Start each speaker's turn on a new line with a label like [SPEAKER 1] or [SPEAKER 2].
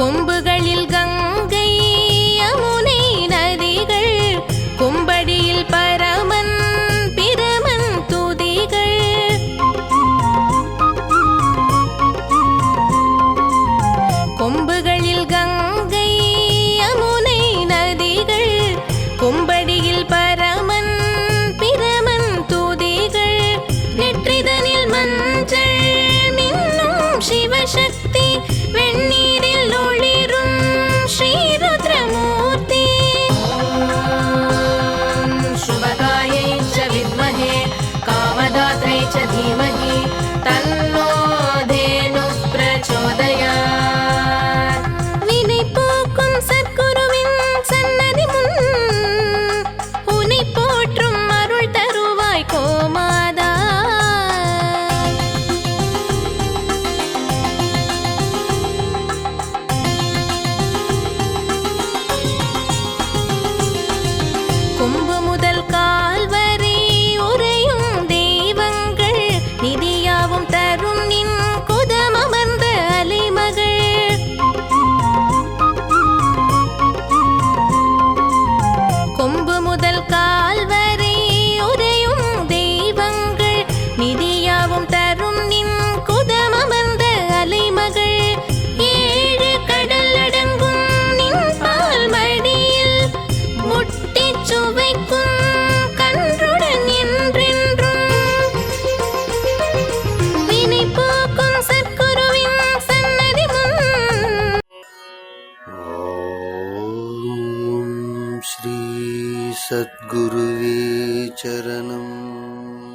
[SPEAKER 1] கொம்புகளில் Ganga Shri सद्गुरुवे चरणम्